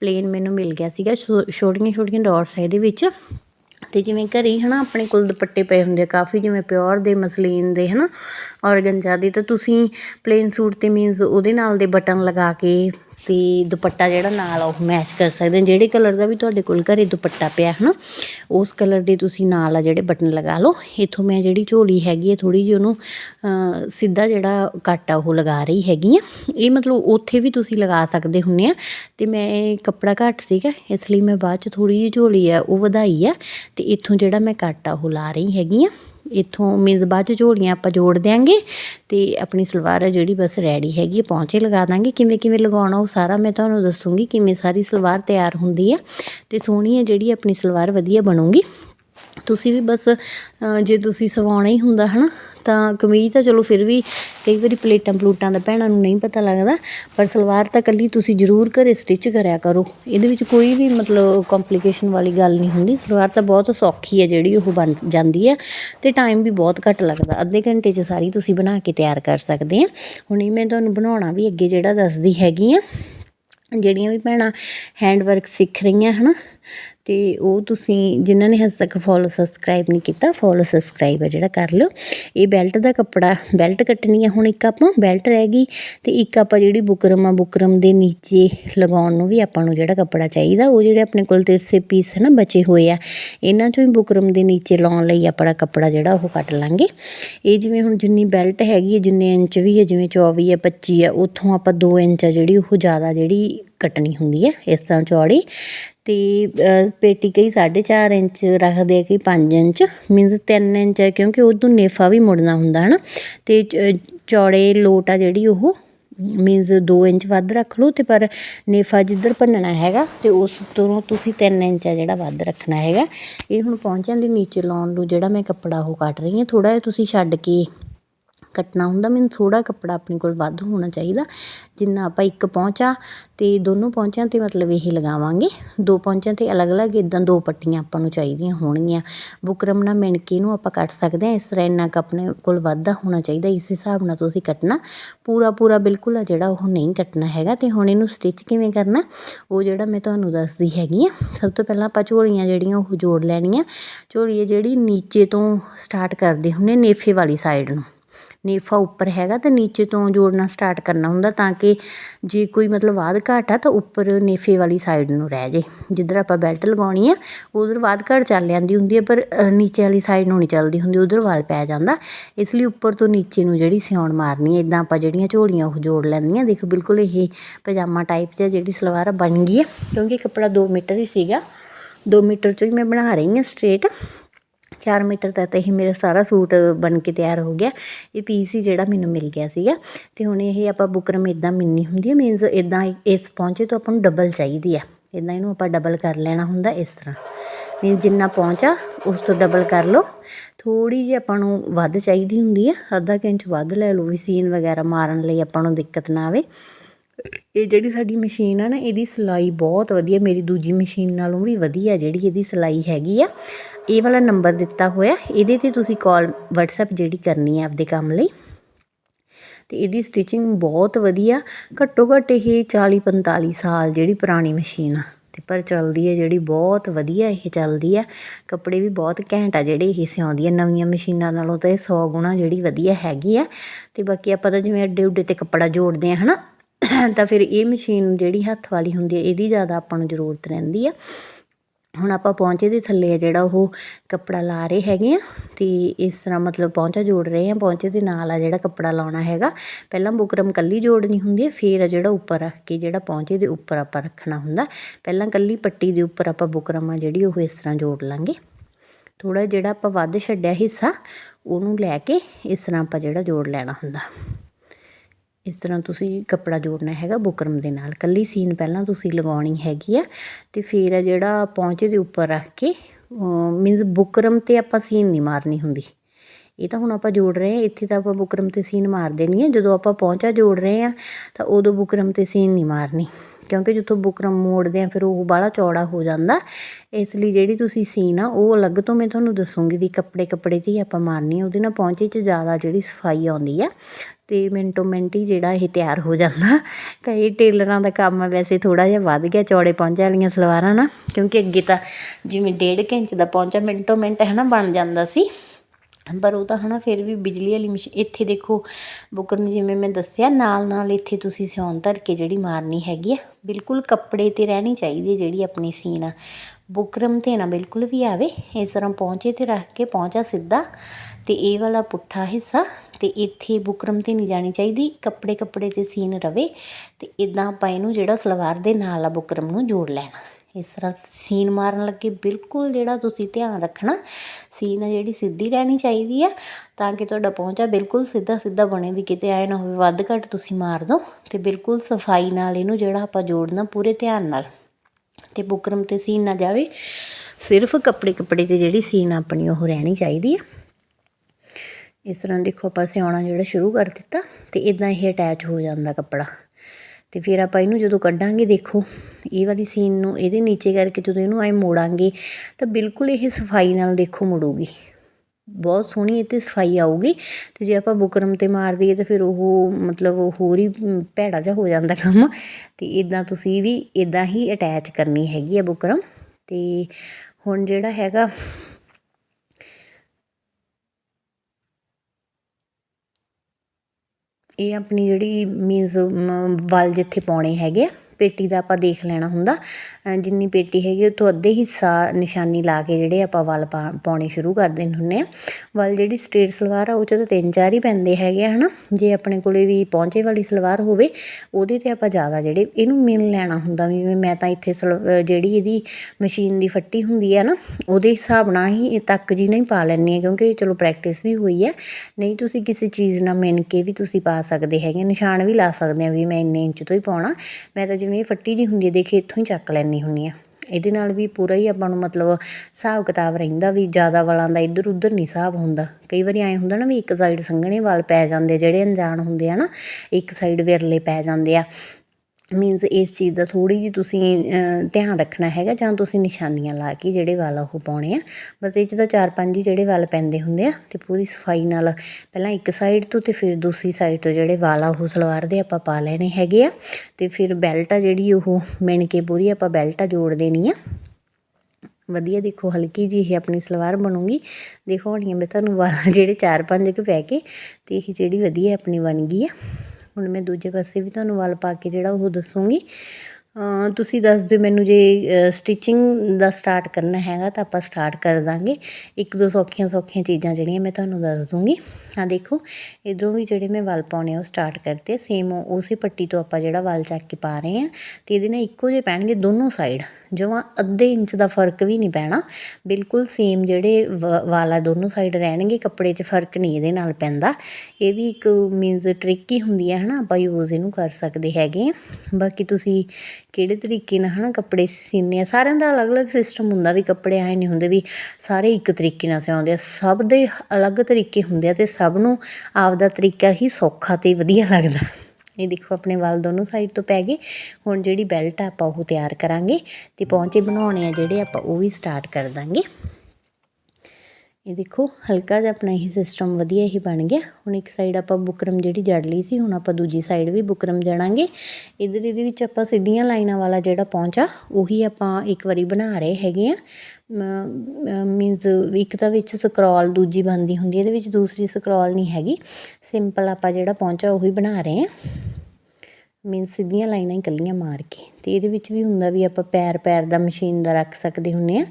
ਪਲੇਨ ਮੈਨੂੰ ਮਿਲ ਗਿਆ ਸੀਗਾ ਛੋਟੀਆਂ ਛੋਟੀਆਂ ਡਾਟਸ ਇਹਦੇ ਵਿੱਚ। ਤੇ ਜਿਵੇਂ ਘਰੇ, ਹਨਾ, ਆਪਣੇ ਕੋਲ ਦੁਪੱਟੇ ਪਏ ਹੁੰਦੇ ਆ, ਕਾਫੀ ਜਿਵੇਂ ਪਿਓਰ ਦੇ, ਮਸਲੀਨ ਦੇ, ਹਨਾ ਔਰਗੰਜਾ ਦੇ ਤਾਂ ਤੁਸੀਂ ਪਲੇਨ ਸੂਟ ਤੇ ਮੀਨਸ ਉਹਦੇ ਨਾਲ ਦੇ ਬਟਨ ਲਗਾ ਕੇ ਤੇ ਦੁਪੱਟਾ ਜਿਹੜਾ ਨਾਲ ਉਹ ਮੈਚ ਕਰ ਸਕਦੇ ਜਿਹੜੇ ਕਲਰ ਦਾ ਵੀ ਤੁਹਾਡੇ ਕੋਲ ਘਰੇ ਦੁਪੱਟਾ ਪਿਆ, ਹਨਾ, ਉਸ ਕਲਰ ਦੇ ਤੁਸੀਂ ਨਾਲ ਆ ਜਿਹੜੇ ਬਟਨ ਲਗਾ ਲਓ। ਇਥੋਂ ਮੈਂ ਜਿਹੜੀ ਝੋਲੀ ਹੈਗੀ ਹੈ ਥੋੜੀ ਜਿਹੀ ਉਹਨੂੰ ਸਿੱਧਾ ਜਿਹੜਾ ਕੱਟ ਆ, ਉਹ ਲਗਾ ਰਹੀ ਹੈਗੀ ਆ। ਇਹ ਮਤਲਬ ਉੱਥੇ ਵੀ ਤੁਸੀਂ ਲਗਾ ਸਕਦੇ ਹੁੰਨੇ ਆ। ਤੇ ਮੈਂ ਕੱਪੜਾ ਘੱਟ ਸੀਗਾ, ਇਸ ਲਈ ਮੈਂ ਬਾਅਦ ਚ ਥੋੜੀ ਜਿਹੀ ਝੋਲੀ ਆ, ਉਹ ਵਧਾਈ ਆ। ਤੇ ਇੱਥੋਂ ਜਿਹੜਾ ਮੈਂ ਕੱਟ ਆ, ਉਹ ਲਾ ਰਹੀ ਹੈਗੀ ਆ। ਇੱਥੋਂ ਮੀਨਸ ਬਾਅਦ ਚ ਝੋਲੀਆਂ ਆਪਾਂ ਜੋੜ ਦਿਆਂਗੇ ਤੇ ਆਪਣੀ ਸਲਵਾਰ ਆ ਜਿਹੜੀ ਬਸ ਰੈਡੀ ਹੈਗੀ ਹੈ ਪਹੁੰਚੇ ਲਗਾ ਦਾਂਗੇ। ਕਿਵੇਂ ਕਿਵੇਂ ਲਗਾਉਣਾ ਉਹ ਸਾਰਾ ਮੈਂ ਤੁਹਾਨੂੰ ਦੱਸੂਗੀ ਕਿਵੇਂ ਸਾਰੀ ਸਲਵਾਰ ਤਿਆਰ ਹੁੰਦੀ ਹੈ ਤੇ ਸੋਹਣੀ ਹੈ ਜਿਹੜੀ ਆਪਣੀ ਸਲਵਾਰ ਵਧੀਆ ਬਣੂਗੀ। ਤੁਸੀਂ ਵੀ ਬਸ ਜੇ ਤੁਸੀਂ ਸਵਾਉਣਾ ਹੀ ਹੁੰਦਾ ਹਨਾ, ਤਾਂ ਕਮੀਜ਼ ਤਾਂ ਚਲੋ ਫਿਰ ਵੀ ਕਈ ਵਾਰੀ ਪਲੇਟਾਂ ਪਲੂਟਾਂ ਦਾ ਭੈਣਾਂ ਨੂੰ ਨਹੀਂ ਪਤਾ ਲੱਗਦਾ, ਪਰ ਸਲਵਾਰ ਤਾਂ ਕੱਲੀ ਤੁਸੀਂ ਜ਼ਰੂਰ ਘਰੇ ਸਟਿਚ ਕਰਿਆ ਕਰੋ। ਇਹਦੇ ਵਿੱਚ ਕੋਈ ਵੀ ਮਤਲਬ ਕੰਪਲਿਕੇਸ਼ਨ ਵਾਲੀ ਗੱਲ ਨਹੀਂ ਹੁੰਦੀ। ਸਲਵਾਰ ਤਾਂ ਬਹੁਤ ਸੌਖੀ ਹੈ ਜਿਹੜੀ ਉਹ ਬਣ ਜਾਂਦੀ ਹੈ ਤੇ ਟਾਈਮ ਵੀ ਬਹੁਤ ਘੱਟ ਲੱਗਦਾ। ਅੱਧੇ ਘੰਟੇ 'ਚ ਸਾਰੀ ਤੁਸੀਂ ਬਣਾ ਕੇ ਤਿਆਰ ਕਰ ਸਕਦੇ ਆ। ਹੁਣ ਇਹ ਮੈਂ ਤੁਹਾਨੂੰ ਬਣਾਉਣਾ ਵੀ ਅੱਗੇ ਜਿਹੜਾ ਦੱਸਦੀ ਹੈਗੀ ਆ, ਜਿਹੜੀਆਂ ਵੀ ਭੈਣਾਂ ਹੈਂਡ ਵਰਕ ਸਿੱਖ ਰਹੀਆਂ ਹਨਾ ਤੇ ਉਹ ਤੁਸੀਂ ਜਿਨ੍ਹਾਂ ਨੇ ਹਜੇ ਤੱਕ ਫੋਲੋ ਸਬਸਕ੍ਰਾਈਬ ਨਹੀਂ ਕੀਤਾ ਫੋਲੋ ਸਬਸਕ੍ਰਾਈਬ ਹੈ ਜਿਹੜਾ ਕਰ ਲਿਓ। ਇਹ ਬੈਲਟ ਦਾ ਕੱਪੜਾ ਬੈਲਟ ਕੱਟਣੀ ਆ ਹੁਣ ਇੱਕ ਆਪਾਂ ਬੈਲਟ ਰਹਿ ਗਈ ਤੇ ਇੱਕ ਆਪਾਂ ਜਿਹੜੀ ਬੁਕਰਮ ਆ, ਬੁਕਰਮ ਦੇ ਨੀਚੇ ਲਗਾਉਣ ਨੂੰ ਵੀ ਆਪਾਂ ਨੂੰ ਜਿਹੜਾ ਕੱਪੜਾ ਚਾਹੀਦਾ, ਉਹ ਜਿਹੜੇ ਆਪਣੇ ਕੋਲ ਤਿਰਸੇ ਪੀਸ ਹੈ ਨਾ ਬਚੇ ਹੋਏ ਆ, ਇਹਨਾਂ ਚੋਂ ਹੀ ਬੁਕਰਮ ਦੇ ਨੀਚੇ ਲਾਉਣ ਲਈ ਆਪਣਾ ਕੱਪੜਾ ਜਿਹੜਾ ਉਹ ਕੱਟ ਲਾਂਗੇ। ਇਹ ਜਿਵੇਂ ਹੁਣ ਜਿੰਨੀ ਬੈਲਟ ਹੈਗੀ ਹੈ ਜਿੰਨੇ ਇੰਚ ਵੀ ਹੈ ਜਿਵੇਂ 24 ਹੈ 25 ਹੈ ਉੱਥੋਂ ਆਪਾਂ 2 ਇੰਚ ਆ ਜਿਹੜੀ ਉਹ ਜ਼ਿਆਦਾ ਜਿਹੜੀ ਕੱਟਣੀ ਹੁੰਦੀ ਹੈ ਇਸ ਤਰ੍ਹਾਂ ਚੌੜੀ। ਤੇ ਪੇਟੀ ਕਈ 4.5 ਇੰਚ ਰੱਖਦੇ ਆ ਕਿ 5 ਇੰਚ। ਮੀਨਸ 3 ਇੰਚ ਹੈ ਕਿਉਂਕਿ ਉਹ ਤੋਂ ਨੇਫਾ ਵੀ ਮੁੜਨਾ ਹੁੰਦਾ ਹੈ ਨਾ ਤੇ ਚੌੜੇ ਲੋਟ ਆ ਜਿਹੜੀ ਉਹ ਮੀਨਸ 2 ਇੰਚ ਵੱਧ ਰੱਖ ਲਓ, ਤੇ ਪਰ ਨੇਫਾ ਜਿੱਧਰ ਭੰਨਣਾ ਹੈਗਾ, ਤੇ ਉਸ ਤੋਂ ਤੁਸੀਂ 3 ਇੰਚ ਆ ਜਿਹੜਾ ਵੱਧ ਰੱਖਣਾ ਹੈਗਾ। ਇਹ ਹੁਣ ਪਹੁੰਚਣ ਦੇ ਨੀਚੇ ਲਾਉਣ ਨੂੰ ਜਿਹੜਾ ਮੈਂ ਕੱਪੜਾ ਉਹ ਕੱਟ ਰਹੀ ਹਾਂ ਥੋੜਾ ਜਿਹਾ ਤੁਸੀਂ ਛੱਡ ਕੇ ਕੱਟਣਾ ਹੁੰਦਾ, ਮੈਨੂੰ ਥੋੜ੍ਹਾ ਕੱਪੜਾ ਆਪਣੇ ਕੋਲ ਵੱਧ ਹੋਣਾ ਚਾਹੀਦਾ, ਜਿੰਨਾ ਆਪਾਂ ਇੱਕ ਪਹੁੰਚਾ ਅਤੇ ਦੋਨੋਂ ਪਹੁੰਚਾਂ ਤੇ ਮਤਲਬ ਇਹ ਲਗਾਵਾਂਗੇ। ਦੋ ਪਹੁੰਚਾਂ ਤੇ ਅਲੱਗ-ਅਲੱਗ ਇੱਦਾਂ ਦੋ ਪੱਟੀਆਂ ਆਪਾਂ ਨੂੰ ਚਾਹੀਦੀਆਂ ਹੋਣਗੀਆਂ। ਬੁਕਰਮ ਨਾਲ ਮਿਣ ਕੇ ਇਹਨੂੰ ਆਪਾਂ ਕੱਟ ਸਕਦੇ ਹਾਂ, ਇਸ ਤਰ੍ਹਾਂ ਇੰਨਾ ਕੁ ਆਪਣੇ ਕੋਲ ਵਾਧਾ ਹੋਣਾ ਚਾਹੀਦਾ, ਇਸ ਹਿਸਾਬ ਨਾਲ ਤੁਸੀਂ ਕੱਟਣਾ। ਪੂਰਾ ਪੂਰਾ ਬਿਲਕੁਲ ਆ ਜਿਹੜਾ ਉਹ ਨਹੀਂ ਕੱਟਣਾ ਹੈਗਾ ਅਤੇ ਹੁਣ ਇਹਨੂੰ ਸਟਿਚ ਕਿਵੇਂ ਕਰਨਾ, ਉਹ ਜਿਹੜਾ ਮੈਂ ਤੁਹਾਨੂੰ ਦੱਸਦੀ ਹੈਗੀ ਆ। ਸਭ ਤੋਂ ਪਹਿਲਾਂ ਆਪਾਂ ਝੋਲੀਆਂ ਜਿਹੜੀਆਂ ਉਹ ਜੋੜ ਲੈਣੀਆਂ। ਝੋਲੀ ਹੈ ਜਿਹੜੀ ਨੀਚੇ ਤੋਂ ਸਟਾਰਟ ਕਰਦੇ ਹੁੰਦੇ ਨੇਫੇ ਵਾਲੀ ਸਾਈਡ ਨੂੰ। ਨੇਫਾ ਉੱਪਰ ਹੈਗਾ ਤਾਂ ਨੀਚੇ ਤੋਂ ਜੋੜਨਾ ਸਟਾਰਟ ਕਰਨਾ ਹੁੰਦਾ ਤਾਂ ਕਿ ਜੇ ਕੋਈ ਮਤਲਬ ਵਾਧ ਘਾਟ ਆ ਤਾਂ ਉੱਪਰ ਨੇਫੇ ਵਾਲੀ ਸਾਈਡ ਨੂੰ ਰਹਿ ਜੇ। ਜਿੱਧਰ ਆਪਾਂ ਬੈਲਟ ਲਗਾਉਣੀ ਆ, ਉਧਰ ਵਾਧ ਘਾਟ ਚੱਲ ਜਾਂਦੀ ਹੁੰਦੀ ਹੈ ਪਰ ਨੀਚੇ ਵਾਲੀ ਸਾਈਡ ਨੂੰ ਨਹੀਂ ਚੱਲਦੀ ਹੁੰਦੀ, ਉਧਰ ਵਾਲ ਪੈ ਜਾਂਦਾ। ਇਸ ਲਈ ਉੱਪਰ ਤੋਂ ਨੀਚੇ ਨੂੰ ਜਿਹੜੀ ਸਿਉਣ ਮਾਰਨੀ ਹੈ ਇਦਾਂ ਆਪਾਂ ਜਿਹੜੀਆਂ ਝੋਲੀਆਂ ਉਹ ਜੋੜ ਲੈਂਦੀਆਂ। ਦੇਖੋ, ਬਿਲਕੁਲ ਇਹ ਪਜਾਮਾ ਟਾਈਪ 'ਚ ਜਿਹੜੀ ਸਲਵਾਰ ਆ ਬਣ ਗਈ ਹੈ ਕਿਉਂਕਿ ਕੱਪੜਾ 2 ਮੀਟਰ ਹੀ ਸੀਗਾ। 2 ਮੀਟਰ 'ਚ ਹੀ ਮੈਂ ਬਣਾ ਰਹੀ ਹਾਂ ਸਟ੍ਰੇਟ 4 ਮੀਟਰ ਤੱਕ ਤਾਂ ਇਹ ਮੇਰਾ ਸਾਰਾ ਸੂਟ ਬਣ ਕੇ ਤਿਆਰ ਹੋ ਗਿਆ। ਇਹ ਪੀਸ ਹੀ ਜਿਹੜਾ ਮੈਨੂੰ ਮਿਲ ਗਿਆ ਸੀਗਾ। ਤੇ ਹੁਣ ਇਹ ਆਪਾਂ ਬੁਕਰਮ ਇਦਾਂ ਮਿੰਨੀ ਹੁੰਦੀ ਹੈ ਮੀਨਸ ਇਦਾਂ ਇਸ ਪਹੁੰਚੇ ਤੋਂ ਆਪਾਂ ਨੂੰ ਡਬਲ ਚਾਹੀਦੀ ਆ। ਇਦਾਂ ਇਹਨੂੰ ਆਪਾਂ ਡਬਲ ਕਰ ਲੈਣਾ ਹੁੰਦਾ ਇਸ ਤਰ੍ਹਾਂ। ਮੀਨ ਜਿੰਨਾ ਪਹੁੰਚਾ, ਉਸ ਤੋਂ ਡਬਲ ਕਰ ਲਓ। ਥੋੜੀ ਜਿਹੀ ਆਪਾਂ ਨੂੰ ਵੱਧ ਚਾਹੀਦੀ ਹੁੰਦੀ ਆ। ਅੱਧਾ ਕੁ ਇੰਚ ਵੱਧ ਲੈ ਲਓ ਵੀ ਸੀਨ ਵਗੈਰਾ ਮਾਰਨ ਲਈ ਆਪਾਂ ਨੂੰ ਦਿੱਕਤ ਨਾ ਆਵੇ। ਇਹ ਜਿਹੜੀ ਸਾਡੀ ਮਸ਼ੀਨ ਆ ਨਾ, ਇਹਦੀ ਸਿਲਾਈ ਬਹੁਤ ਵਧੀਆ। ਮੇਰੀ ਦੂਜੀ ਮਸ਼ੀਨ ਨਾਲੋਂ ਵੀ ਵਧੀਆ ਜਿਹੜੀ ਇਹਦੀ ਸਿਲਾਈ ਹੈਗੀ ਆ। ਇਹ ਵਾਲਾ ਨੰਬਰ ਦਿੱਤਾ ਹੋਇਆ, ਇਹਦੇ ਤੇ ਤੁਸੀਂ ਕਾਲ WhatsApp ਜਿਹੜੀ ਕਰਨੀ ਹੈ ਆਪਦੇ ਕੰਮ ਲਈ। ਤੇ ਇਹਦੀ ਸਟਿਚਿੰਗ ਬਹੁਤ ਵਧੀਆ, ਘੱਟੋ ਘੱਟ ਇਹ 40 45 ਸਾਲ ਜਿਹੜੀ ਪੁਰਾਣੀ ਮਸ਼ੀਨ ਆ। ਤੇ ਪਰ ਚੱਲਦੀ ਹੈ ਜਿਹੜੀ ਬਹੁਤ ਵਧੀਆ, ਇਹ ਚੱਲਦੀ ਆ ਕੱਪੜੇ ਵੀ ਬਹੁਤ ਘੈਂਟ ਆ ਜਿਹੜੇ ਇਹ ਸਿਉਂਦੀ ਆ ਨਵੀਆਂ ਮਸ਼ੀਨਾਂ ਨਾਲੋਂ ਤਾਂ ਇਹ 100 ਗੁਣਾ ਜਿਹੜੀ ਵਧੀਆ ਹੈਗੀ ਆ। ਤੇ ਬਾਕੀ ਆਪਾਂ ਤਾਂ ਜਿਵੇਂ ਅੱਡੇ ਉੱਡੇ ਤੇ ਕੱਪੜਾ ਜੋੜਦੇ ਆ ਹਨਾ? ਤਾਂ ਫਿਰ ਇਹ ਮਸ਼ੀਨ ਜਿਹੜੀ ਹੱਥ ਵਾਲੀ ਹੁੰਦੀ ਹੈ, ਇਹਦੀ ਜ਼ਿਆਦਾ ਆਪਾਂ ਨੂੰ ਜ਼ਰੂਰਤ ਰਹਿੰਦੀ ਆ। ਹੁਣ ਆਪਾਂ ਪਹੁੰਚੇ ਦੇ ਥੱਲੇ ਆ ਜਿਹੜਾ ਉਹ ਕੱਪੜਾ ਲਾ ਰਹੇ ਹੈਗੇ ਆ, ਤੇ ਇਸ ਤਰ੍ਹਾਂ ਮਤਲਬ ਪਹੁੰਚਾ ਜੋੜ ਰਹੇ ਆ ਪਹੁੰਚੇ ਦੇ ਨਾਲ ਆ ਜਿਹੜਾ ਕੱਪੜਾ ਲਾਉਣਾ ਹੈਗਾ। ਪਹਿਲਾਂ ਬੁਕਰਮ ਕੱਲੀ ਜੋੜਨੀ ਹੁੰਦੀ ਹੈ ਫਿਰ ਆ ਜਿਹੜਾ ਉੱਪਰ ਰੱਖ ਕੇ ਜਿਹੜਾ ਪਹੁੰਚੇ ਦੇ ਉੱਪਰ ਆਪਾਂ ਰੱਖਣਾ ਹੁੰਦਾ। ਪਹਿਲਾਂ ਕੱਲੀ ਪੱਟੀ ਦੇ ਉੱਪਰ ਆਪਾਂ ਬੁਕਰਮ ਆ ਜਿਹੜੀ ਉਹ ਇਸ ਤਰ੍ਹਾਂ ਜੋੜ ਲਾਂਗੇ। ਥੋੜਾ ਜਿਹੜਾ ਆਪਾਂ ਵੱਧ ਛੱਡਿਆ ਹਿੱਸਾ, ਉਹਨੂੰ ਲੈ ਕੇ ਇਸ ਤਰ੍ਹਾਂ ਆਪਾਂ ਜਿਹੜਾ ਜੋੜ ਲੈਣਾ ਹੁੰਦਾ। ਇਸ ਤਰ੍ਹਾਂ ਤੁਸੀਂ ਕੱਪੜਾ ਜੋੜਨਾ ਹੈਗਾ ਬੁਕਰਮ ਦੇ ਨਾਲ। ਕੱਲੀ ਸੀਨ ਪਹਿਲਾਂ ਤੁਸੀਂ ਲਗਾਉਣੀ ਹੈਗੀ ਆ ਤੇ ਫਿਰ ਆ ਜਿਹੜਾ ਪਹੁੰਚੇ ਦੇ ਉੱਪਰ ਰੱਖ ਕੇ ਮੀਨਸ ਬੁਕਰਮ ਤੇ ਆਪਾਂ ਸੀਨ ਨਹੀਂ ਮਾਰਨੀ ਹੁੰਦੀ। ਇਹ ਤਾਂ ਹੁਣ ਆਪਾਂ ਜੋੜ ਰਹੇ ਹਾਂ ਇੱਥੇ ਤਾਂ ਆਪਾਂ ਬੁਕਰਮ ਤੇ ਸੀਨ ਮਾਰ ਦੇਣੀ ਹੈ ਜਦੋਂ ਆਪਾਂ ਪਹੁੰਚਾ ਜੋੜ ਰਹੇ ਹਾਂ ਤਾਂ ਉਦੋਂ ਬੁਕਰਮ ਤੇ ਸੀਨ ਨਹੀਂ ਮਾਰਨੀ। ਕਿਉਂਕਿ ਜਿੱਥੋਂ ਬੁਕਰਮ ਮੋੜਦੇ ਆ, ਫਿਰ ਉਹ ਬਾਹਲਾ ਚੌੜਾ ਹੋ ਜਾਂਦਾ। ਇਸ ਲਈ ਜਿਹੜੀ ਤੁਸੀਂ ਸੀਨ ਆ, ਉਹ ਅਲੱਗ ਤੋਂ ਮੈਂ ਤੁਹਾਨੂੰ ਦੱਸੂਗੀ ਵੀ ਕੱਪੜੇ ਕੱਪੜੇ 'ਤੇ ਹੀ ਆਪਾਂ ਮਾਰਨੀ ਆ। ਉਹਦੇ ਨਾਲ ਪਹੁੰਚੇ 'ਚ ਜ਼ਿਆਦਾ ਜਿਹੜੀ ਸਫ਼ਾਈ ਆਉਂਦੀ ਆ ਅਤੇ ਮਿੰਟੋ ਮਿੰਟ ਹੀ ਜਿਹੜਾ ਇਹ ਤਿਆਰ ਹੋ ਜਾਂਦਾ। ਕਈ ਟੇਲਰਾਂ ਦਾ ਕੰਮ ਵੈਸੇ ਥੋੜ੍ਹਾ ਜਿਹਾ ਵੱਧ ਗਿਆ ਚੌੜੇ ਪਹੁੰਚੇ ਵਾਲੀਆਂ ਸਲਵਾਰਾਂ ਨਾ, ਕਿਉਂਕਿ ਅੱਗੇ ਤਾਂ ਜਿਵੇਂ ਡੇਢ ਕੁ ਇੰਚ ਦਾ ਪਹੁੰਚਾ ਮਿੰਟੋ ਮਿੰਟ ਹੈ ਨਾ ਬਣ ਜਾਂਦਾ ਸੀ। ਪਰ ਉਹ ਤਾਂ ਹਨਾ ਫਿਰ ਵੀ ਬਿਜਲੀ ਵਾਲੀ ਮਸ਼ੀਨ ਇੱਥੇ ਦੇਖੋ ਬੁਕਰਮ ਜਿਵੇਂ ਮੈਂ ਦੱਸਿਆ, ਨਾਲ ਨਾਲ ਇੱਥੇ ਤੁਸੀਂ ਸਿਉਣ ਧਰ ਕੇ ਜਿਹੜੀ ਮਾਰਨੀ ਹੈਗੀ ਆ, ਬਿਲਕੁਲ ਕੱਪੜੇ 'ਤੇ ਰਹਿਣੀ ਚਾਹੀਦੀ ਜਿਹੜੀ ਆਪਣੀ ਸੀਨ ਆ। ਬੁਕਰਮ 'ਤੇ ਨਾ ਬਿਲਕੁਲ ਵੀ ਆਵੇ, ਇਸ ਤਰ੍ਹਾਂ ਪਹੁੰਚੇ 'ਤੇ ਰੱਖ ਕੇ ਪਹੁੰਚਾ ਸਿੱਧਾ ਤੇ ਇਹ ਵਾਲਾ ਪੁੱਠਾ ਹਿੱਸਾ ਤੇ ਇੱਥੇ ਬੁਕਰਮ 'ਤੇ ਨਹੀਂ ਜਾਣੀ ਚਾਹੀਦੀ, ਕੱਪੜੇ ਕੱਪੜੇ 'ਤੇ ਸੀਨ ਰਵੇ ਤੇ ਇਦਾਂ ਆਪਾਂ ਇਹਨੂੰ ਜਿਹੜਾ ਸਲਵਾਰ ਦੇ ਨਾਲ ਆ ਬੁਕਰਮ ਨੂੰ ਜੋੜ ਲੈਣਾ। ਇਸ ਤਰ੍ਹਾਂ ਸੀਨ ਮਾਰਨ ਲੱਗੇ ਬਿਲਕੁਲ ਜਿਹੜਾ ਤੁਸੀਂ ਧਿਆਨ ਰੱਖਣਾ, ਸੀਨ ਆ ਜਿਹੜੀ ਸਿੱਧੀ ਰਹਿਣੀ ਚਾਹੀਦੀ ਆ, ਤਾਂ ਕਿ ਤੁਹਾਡਾ ਪਹੁੰਚਾ ਬਿਲਕੁਲ ਸਿੱਧਾ ਸਿੱਧਾ ਬਣੇ ਵੀ ਕਿਤੇ ਆਏ ਨਾ ਹੋਵੇ ਵੱਧ ਘੱਟ ਤੁਸੀਂ ਮਾਰ ਦਿਓ ਤੇ ਬਿਲਕੁਲ ਸਫ਼ਾਈ ਨਾਲ ਇਹਨੂੰ ਜਿਹੜਾ ਆਪਾਂ ਜੋੜਨਾ ਪੂਰੇ ਧਿਆਨ ਨਾਲ। ਤੇ ਬੁਕਰਮ ਤੇ ਸੀਨ ਨਾ ਜਾਵੇ, ਸਿਰਫ ਕੱਪੜੇ ਕੱਪੜੇ ਤੇ ਜਿਹੜੀ ਸੀਨ ਆਪਣੀ ਉਹ ਰਹਿਣੀ ਚਾਹੀਦੀ ਆ। ਇਸ ਤਰ੍ਹਾਂ ਦੇਖੋ ਆਪਾਂ ਸਿਆਉਣਾ ਜਿਹੜਾ ਸ਼ੁਰੂ ਕਰ ਦਿੱਤਾ ਤੇ ਇਦਾਂ ਇਹ ਅਟੈਚ ਹੋ ਜਾਂਦਾ ਕੱਪੜਾ। ਤੇ ਫਿਰ ਆਪਾਂ ਇਹਨੂੰ ਜਦੋਂ ਕੱਢਾਂਗੇ ਦੇਖੋ, ਇਹ ਵਾਲੀ ਸੀਨ ਨੂੰ ਇਹਦੇ ਨੀਚੇ ਕਰਕੇ ਜਦੋਂ ਇਹਨੂੰ ਐ ਮੋੜਾਂਗੇ ਤਾਂ ਬਿਲਕੁਲ ਇਹ ਸਫ਼ਾਈ ਨਾਲ ਦੇਖੋ ਮੁੜੂਗੀ। ਬਹੁਤ ਸੋਹਣੀ ਇਹ 'ਤੇ ਸਫ਼ਾਈ ਆਊਗੀ ਤੇ ਜੇ ਆਪਾਂ ਬੁਕਰਮ 'ਤੇ ਮਾਰ ਦਈਏ ਤਾਂ ਫਿਰ ਉਹ ਮਤਲਬ ਹੋਰ ਹੀ ਭੈੜਾ ਜਿਹਾ ਹੋ ਜਾਂਦਾ ਕੰਮ। ਤੇ ਇਦਾਂ ਤੁਸੀਂ ਵੀ ਇਦਾਂ ਹੀ ਅਟੈਚ ਕਰਨੀ ਹੈਗੀ ਆ ਬੁਕਰਮ। ਤੇ ਹੁਣ ਜਿਹੜਾ ਹੈਗਾ ਇਹ ਆਪਣੀ ਜਿਹੜੀ ਮੀਨਸ ਵਲ ਜਿੱਥੇ ਪਾਉਣੇ ਹੈਗੇ ਆ ਪੇਟੀ ਦਾ ਆਪਾਂ ਦੇਖ ਲੈਣਾ ਹੁੰਦਾ। ਜਿੰਨੀ ਪੇਟੀ ਹੈਗੀ ਉਹ ਤੋਂ ਅੱਧੇ ਹਿੱਸਾ ਨਿਸ਼ਾਨੀ ਲਾ ਕੇ ਜਿਹੜੇ ਆਪਾਂ ਵਲ ਪਾ ਪਾਉਣੇ ਸ਼ੁਰੂ ਕਰ ਦਿੰਦੇ ਹੁੰਦੇ ਆ। ਵਲ ਜਿਹੜੀ ਸਟ੍ਰੇਟ ਸਲਵਾਰ ਆ, ਉਹ 'ਚ ਤਾਂ ਤਿੰਨ ਚਾਰ ਹੀ ਪੈਂਦੇ ਹੈਗੇ ਆ, ਹਨਾ? ਜੇ ਆਪਣੇ ਕੋਲੇ ਵੀ ਪਹੁੰਚੇ ਵਾਲੀ ਸਲਵਾਰ ਹੋਵੇ, ਉਹਦੇ ਤੇ ਆਪਾਂ ਜ਼ਿਆਦਾ ਜਿਹੜੇ ਇਹਨੂੰ ਮਿਲ ਲੈਣਾ ਹੁੰਦਾ ਵੀ ਮੈਂ ਤਾਂ ਇੱਥੇ ਸਲ ਜਿਹੜੀ ਇਹਦੀ ਮਸ਼ੀਨ ਦੀ ਫੱਟੀ ਹੁੰਦੀ ਹੈ ਨਾ, ਉਹਦੇ ਹਿਸਾਬ ਨਾਲ ਹੀ ਇਹ ਤੱਕ ਜੀ ਨਹੀਂ ਪਾ ਲੈਣੀ ਹੈ ਕਿਉਂਕਿ ਚਲੋ ਪ੍ਰੈਕਟਿਸ ਵੀ ਹੋਈ ਹੈ ਨਹੀਂ ਤੁਸੀਂ ਕਿਸੇ ਚੀਜ਼ ਨਾਲ ਮਿਣ ਕੇ ਵੀ ਤੁਸੀਂ ਪਾ ਸਕਦੇ ਹੈਗੇ, ਨਿਸ਼ਾਨ ਵੀ ਲਾ ਸਕਦੇ ਆ ਵੀ ਮੈਂ ਇੰਨੇ ਇੰਚ ਤੋਂ ਹੀ ਪਾਉਣਾ। ਮੈਂ ਤਾਂ ਜਿਵੇਂ ਫੱਟੀ ਜੀ ਹੁੰਦੀ ਹੈ, ਦੇਖੀ ਇੱਥੋਂ ਹੀ ਚੱਕ ਲੈਣੀ ਹੁੰਦੀ ਆ ਇਹਦੇ ਨਾਲ ਵੀ ਪੂਰਾ ਹੀ ਆਪਾਂ ਨੂੰ ਮਤਲਬ ਹਿਸਾਬ ਕਿਤਾਬ ਰਹਿੰਦਾ ਵੀ ਜ਼ਿਆਦਾ ਵਾਲਾਂ ਦਾ ਇੱਧਰ ਉੱਧਰ ਨਹੀਂ ਹਿਸਾਬ ਹੁੰਦਾ। ਕਈ ਵਾਰੀ ਐਂ ਹੁੰਦਾ ਨਾ ਵੀ ਇੱਕ ਸਾਈਡ ਸੰਘਣੇ ਵਾਲ ਪੈ ਜਾਂਦੇ ਜਿਹੜੇ ਅਣਜਾਣ ਹੁੰਦੇ ਆ ਨਾ, ਇੱਕ ਸਾਈਡ ਵਿਰਲੇ ਪੈ ਜਾਂਦੇ ਆ। ਮੀਨਸ ਇਸ ਚੀਜ਼ ਦਾ ਥੋੜੀ ਜਿਹੀ ਤੁਸੀਂ ਧਿਆਨ ਰੱਖਣਾ ਹੈਗਾ ਜਾਂ ਤੁਸੀਂ ਨਿਸ਼ਾਨੀਆਂ ਲਾ ਕੇ ਜਿਹੜੇ ਵਾਲ ਉਹ ਪਾਉਣੇ ਆ। ਬਸ ਇਹ 'ਚ ਤਾਂ ਚਾਰ ਪੰਜ ਹੀ ਜਿਹੜੇ ਵਾਲ ਪੈਂਦੇ ਹੁੰਦੇ ਆ ਤੇ ਪੂਰੀ ਸਫ਼ਾਈ ਨਾਲ ਪਹਿਲਾਂ ਇੱਕ ਸਾਈਡ ਤੋਂ ਤੇ ਫਿਰ ਦੂਸਰੀ ਸਾਈਡ ਤੋਂ ਜਿਹੜੇ ਵਾਲ ਆ ਉਹ ਸਲਵਾਰ ਦੇ ਆਪਾਂ ਪਾ ਲੈਣੇ ਹੈਗੇ ਆ। ਤੇ ਫਿਰ ਬੈਲਟ ਆ ਜਿਹੜੀ ਉਹ ਮਿਣ ਕੇ ਪੂਰੀ ਆਪਾਂ ਬੈਲਟ ਆ ਜੋੜ ਦੇਣੀ ਆ। ਵਧੀਆ ਦੇਖੋ ਹਲਕੀ ਜੀ ਇਹ ਆਪਣੀ ਸਲਵਾਰ ਬਣੂਗੀ। ਦੇਖੋ ਹੋਣੀ ਮੈਂ ਤੁਹਾਨੂੰ ਵਾਲ ਜਿਹੜੇ ਚਾਰ ਪੰਜ ਕੁ ਪੈ ਕੇ ਤੇ ਇਹ ਜਿਹੜੀ ਵਧੀਆ ਆਪਣੀ ਬਣ ਗਈ ਆ। ਹੁਣ ਮੈਂ ਦੂਜੇ ਪਾਸੇ ਵੀ ਤੁਹਾਨੂੰ ਵੱਲ ਪਾ ਕੇ ਜਿਹੜਾ ਉਹ ਦੱਸੂੰਗੀ। ਤੁਸੀਂ ਦੱਸ ਦਿਓ ਮੈਨੂੰ ਜੇ ਸਟਿਚਿੰਗ ਦਾ ਸਟਾਰਟ ਕਰਨਾ ਹੈਗਾ ਤਾਂ ਆਪਾਂ ਸਟਾਰਟ ਕਰ ਦਾਂਗੇ। ਇੱਕ ਦੋ ਸੌਖੀਆਂ ਸੌਖੀਆਂ ਚੀਜ਼ਾਂ ਜਿਹੜੀਆਂ ਮੈਂ ਤੁਹਾਨੂੰ ਦੱਸ ਦੂੰਗੀ। ਆ ਦੇਖੋ, ਇਧਰੋਂ ਵੀ ਜਿਹੜੇ ਮੈਂ ਵਾਲ ਪਾਉਣੇ ਆ, ਉਹ ਸਟਾਰਟ ਕਰਤੇ। ਸੇਮ ਉਸੇ ਪੱਟੀ ਤੋਂ ਆਪਾਂ ਜਿਹੜਾ ਵਾਲ ਚੱਕ ਕੇ ਪਾ ਰਹੇ ਆ, ਤੇ ਇਹਦੇ ਨਾਲ ਇੱਕੋ ਜਿਹੇ ਪੈਣਗੇ ਦੋਨੋਂ ਸਾਈਡ ਜਮਾਂ ਅੱਧੇ ਇੰਚ ਦਾ ਫ਼ਰਕ ਵੀ ਨਹੀਂ ਪੈਣਾ। ਬਿਲਕੁਲ ਸੇਮ ਜਿਹੜੇ ਵ- ਵਾਲ ਆ, ਦੋਨੋਂ ਸਾਈਡ ਰਹਿਣਗੇ, ਕੱਪੜੇ 'ਚ ਫ਼ਰਕ ਨਹੀਂ ਇਹਦੇ ਨਾਲ ਪੈਂਦਾ। ਇਹ ਵੀ ਇੱਕ ਮੀਨਸ ਟ੍ਰਿਕ ਹੀ ਹੁੰਦੀ ਹੈ ਹਨਾ? ਆਪਾਂ ਯੂਜ਼ ਇਹਨੂੰ ਕਰ ਸਕਦੇ ਹੈਗੇ ਆ। ਬਾਕੀ ਤੁਸੀਂ ਕਿਹੜੇ ਤਰੀਕੇ ਨਾਲ, ਹਨਾ, ਕੱਪੜੇ ਸੀਨੇ ਆ? ਸਾਰਿਆਂ ਦਾ ਅਲੱਗ-ਅਲੱਗ ਸਿਸਟਮ ਹੁੰਦਾ ਵੀ ਕੱਪੜੇ ਐ ਨਹੀਂ ਹੁੰਦੇ ਵੀ ਸਾਰੇ ਇੱਕ ਤਰੀਕੇ ਨਾਲ ਸਿਉਂਦੇ ਆ। ਸਭ ਦੇ ਅਲੱਗ ਤਰੀਕੇ ਹੁੰਦੇ ਆ ਤੇ ਸਭ ਨੂੰ ਆਪਦਾ ਤਰੀਕਾ ਹੀ ਸੌਖਾ ਤੇ ਵਧੀਆ ਲੱਗਦਾ। ਇਹ ਦੇਖੋ ਆਪਣੇ ਵਾਲ ਦੋਨੋਂ ਸਾਈਡ ਤੋਂ ਪੈ ਗਏ। ਹੁਣ ਜਿਹੜੀ ਬੈਲਟ ਆ ਆਪਾਂ ਉਹ ਤਿਆਰ ਕਰਾਂਗੇ ਤੇ ਪੌਂਚੇ ਬਣਾਉਣੇ ਆ ਜਿਹੜੇ ਆਪਾਂ ਉਹ ਵੀ ਸਟਾਰਟ ਕਰ ਦਾਂਗੇ। ਇਹ ਦੇਖੋ, ਹਲਕਾ ਜਿਹਾ ਆਪਣਾ ਇਹ ਸਿਸਟਮ ਵਧੀਆ ਹੀ ਬਣ ਗਿਆ। ਹੁਣ ਇੱਕ ਸਾਈਡ ਆਪਾਂ ਬੁਕਰਮ ਜਿਹੜੀ ਜੜ ਲਈ ਸੀ, ਹੁਣ ਆਪਾਂ ਦੂਜੀ ਸਾਈਡ ਵੀ ਬੁਕਰਮ ਜੜਾਂਗੇ। ਇਧਰ ਇਹਦੇ ਵਿੱਚ ਆਪਾਂ ਸਿੱਧੀਆਂ ਲਾਈਨਾਂ ਵਾਲਾ ਜਿਹੜਾ ਪੌਂਚਾ ਉਹੀ ਆਪਾਂ ਇੱਕ ਵਾਰੀ ਬਣਾ ਰਹੇ ਹੈਗੇ ਆ। ਮੀਨਸ ਇੱਕ ਤਾਂ ਵਿੱਚ ਸਕਰੋਲ ਦੂਜੀ ਬਣਦੀ ਹੁੰਦੀ ਇਹਦੇ ਵਿੱਚ ਦੂਸਰੀ ਸਕਰੋਲ ਨਹੀਂ ਹੈਗੀ। ਸਿੰਪਲ ਆਪਾਂ ਜਿਹੜਾ ਪੌਂਚਾ ਉਹੀ ਬਣਾ ਰਹੇ ਆ। ਮੀਨ ਸਿੱਧੀਆਂ ਲਾਈਨਾਂ ਇਕੱਲੀਆਂ ਮਾਰ ਕੇ। ਤੇ ਇਹਦੇ ਵਿੱਚ ਵੀ ਹੁੰਦਾ ਵੀ ਆਪਾਂ ਪੈਰ ਪੈਰ ਦਾ ਮਸ਼ੀਨ ਦਾ ਰੱਖ ਸਕਦੇ ਹੁੰਨੇ ਆ।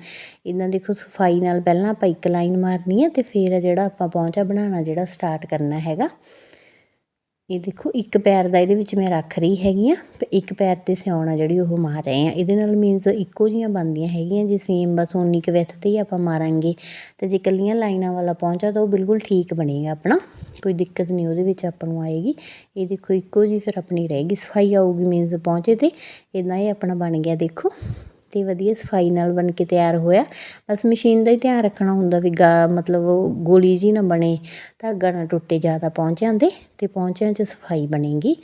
ਇਹਨਾਂ ਦੇਖੋ ਸਫ਼ਾਈ ਨਾਲ ਪਹਿਲਾਂ ਆਪਾਂ ਇੱਕ ਲਾਈਨ ਮਾਰਨੀ ਆ ਤੇ ਫਿਰ ਜਿਹੜਾ ਆਪਾਂ ਪੌਂਚਾ ਬਣਾਉਣਾ ਜਿਹੜਾ ਸਟਾਰਟ ਕਰਨਾ ਹੈਗਾ। ਇਹ ਦੇਖੋ, ਇੱਕ ਪੈਰ ਦਾ ਇਹਦੇ ਵਿੱਚ ਮੈਂ ਰੱਖ ਰਹੀ ਹੈਗੀ ਆ ਤੇ ਇੱਕ ਪੈਰ ਤੇ ਸਿਉਣਾ ਜਿਹੜੀ ਉਹ ਮਾਰ ਰਹੇ ਆ ਇਹਦੇ ਨਾਲ ਮੀਨਸ ਇੱਕੋ ਜੀਆਂ ਬਣਦੀਆਂ ਹੈਗੀਆਂ, ਜੇ ਸੇਮ ਬਸ ਉਨੀ ਕੁ ਵਿੱਥ ਤੇ ਹੀ ਆਪਾਂ ਮਾਰਾਂਗੇ। ਤੇ ਜੇ ਕੱਲੀਆਂ ਲਾਈਨਾਂ ਵਾਲਾ ਪਹੁੰਚਾ ਤਾਂ ਉਹ ਬਿਲਕੁਲ ਠੀਕ ਬਣੇਗਾ ਆਪਣਾ। ਕੋਈ ਦਿੱਕਤ ਨਹੀਂ ਉਹਦੇ ਵਿੱਚ ਆਪਾਂ ਨੂੰ ਆਏਗੀ। ਇਹ ਦੇਖੋ, ਇੱਕੋ ਜੀ ਫਿਰ ਆਪਣੀ ਰਹੇਗੀ ਸਫ਼ਾਈ ਆਊਗੀ ਮੀਨਸ ਪਹੁੰਚੇ ਤੇ। ਇਦਾਂ ਇਹ ਆਪਣਾ ਬਣ ਗਿਆ, ਦੇਖੋ। ਤੇ ਵਧੀਆ ਸਫ਼ਾਈ ਨਾਲ ਬਣ ਕੇ ਤਿਆਰ ਹੋਇਆ। ਬਸ ਮਸ਼ੀਨ ਦਾ ਹੀ ਧਿਆਨ ਰੱਖਣਾ ਹੁੰਦਾ ਵੀ ਗਾ, ਮਤਲਬ ਗੋਲੀ ਜੀ ਨਾ ਬਣੇ, ਧਾਗਾ ਨਾ ਟੁੱਟੇ ਜ਼ਿਆਦਾ ਪਹੁੰਚਿਆਂ ਦੇ ਤੇ ਪਹੁੰਚਿਆਂ 'ਚ ਸਫ਼ਾਈ ਬਣੇਗੀ।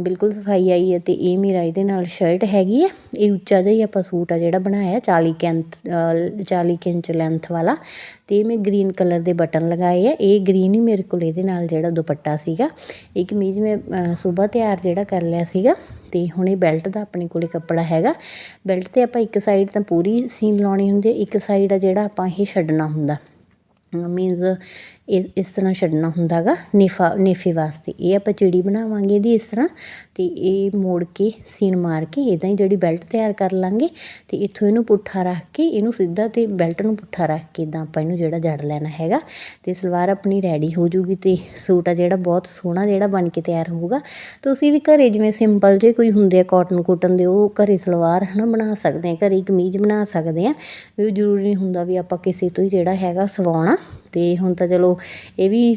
ਬਿਲਕੁਲ ਸਫ਼ਾਈ ਆਈ ਹੈ ਤੇ ਇਹ ਮੇਰਾ ਇਹਦੇ ਨਾਲ ਸ਼ਰਟ ਹੈਗੀ ਹੈ ਇਹ ਉੱਚਾ ਜਿਹਾ ਹੀ ਆਪਾਂ ਸੂਟ ਆ ਜਿਹੜਾ ਬਣਾਇਆ 40 ਕੈਂਥ 40 ਕੁ ਇੰਚ ਲੈਂਥ ਵਾਲਾ। ਤੇ ਮੈਂ ਗ੍ਰੀਨ ਕਲਰ ਦੇ ਬਟਨ ਲਗਾਏ ਆ। ਇਹ ਗ੍ਰੀਨ ਹੀ ਮੇਰੇ ਕੋਲ ਇਹਦੇ ਨਾਲ ਜਿਹੜਾ ਦੁਪੱਟਾ ਸੀਗਾ। ਇਹ ਕਮੀਜ਼ ਮੈਂ ਸਵੇਰ ਤਿਆਰ ਜਿਹੜਾ ਕਰ ਲਿਆ ਸੀਗਾ। ਤੇ ਹੁਣ ਇਹ ਬੈਲਟ ਦਾ ਆਪਣੇ ਕੋਲੇ ਕੱਪੜਾ ਹੈਗਾ। ਬੈਲਟ ਤੇ ਆਪਾਂ ਇੱਕ ਸਾਈਡ ਤਾਂ ਪੂਰੀ ਸੀਨ ਲਾਉਣੀ ਹੁੰਦੀ ਹੈ, ਇੱਕ ਸਾਈਡ ਆ ਜਿਹੜਾ ਆਪਾਂ ਇਹ ਛੱਡਣਾ ਹੁੰਦਾ। ਮੀਨਜ਼ ਇਹ ਇਸ ਤਰ੍ਹਾਂ ਛੱਡਣਾ ਹੁੰਦਾ ਗਾ ਨੇਫਾ, ਨੇਫੇ ਵਾਸਤੇ। ਇਹ ਆਪਾਂ ਚਿੜੀ ਬਣਾਵਾਂਗੇ ਇਹਦੀ ਇਸ ਤਰ੍ਹਾਂ ਅਤੇ ਇਹ ਮੋੜ ਕੇ ਸੀਨ ਮਾਰ ਕੇ ਇੱਦਾਂ ਹੀ ਜਿਹੜੀ ਬੈਲਟ ਤਿਆਰ ਕਰ ਲਾਂਗੇ ਅਤੇ ਇੱਥੋਂ ਇਹਨੂੰ ਪੁੱਠਾ ਰੱਖ ਕੇ, ਇਹਨੂੰ ਸਿੱਧਾ ਅਤੇ ਬੈਲਟ ਨੂੰ ਪੁੱਠਾ ਰੱਖ ਕੇ ਇੱਦਾਂ ਆਪਾਂ ਇਹਨੂੰ ਜਿਹੜਾ ਜੜ ਲੈਣਾ ਹੈਗਾ ਅਤੇ ਸਲਵਾਰ ਆਪਣੀ ਰੈਡੀ ਹੋ ਜੂਗੀ ਅਤੇ ਸੂਟ ਆ ਜਿਹੜਾ ਬਹੁਤ ਸੋਹਣਾ ਜਿਹੜਾ ਬਣ ਕੇ ਤਿਆਰ ਹੋਊਗਾ। ਤੁਸੀਂ ਵੀ ਘਰੇ ਜਿਵੇਂ ਸਿੰਪਲ ਜੇ ਕੋਈ ਹੁੰਦੇ ਆ ਕਾਟਨ ਕੋਟਨ ਦੇ, ਉਹ ਘਰੇ ਸਲਵਾਰ ਹੈ ਨਾ ਬਣਾ ਸਕਦੇ ਆ, ਘਰੇ ਕਮੀਜ਼ ਬਣਾ ਸਕਦੇ ਆ, ਵੀ ਉਹ ਜ਼ਰੂਰੀ ਨਹੀਂ ਹੁੰਦਾ ਵੀ ਆਪਾਂ ਕਿਸੇ ਤੋਂ ਹੀ ਜਿਹੜਾ ਹੈਗਾ ਸਵਾਉਣਾ। ਅਤੇ ਹੁਣ ਤਾਂ ਚਲੋ ਇਹ ਵੀ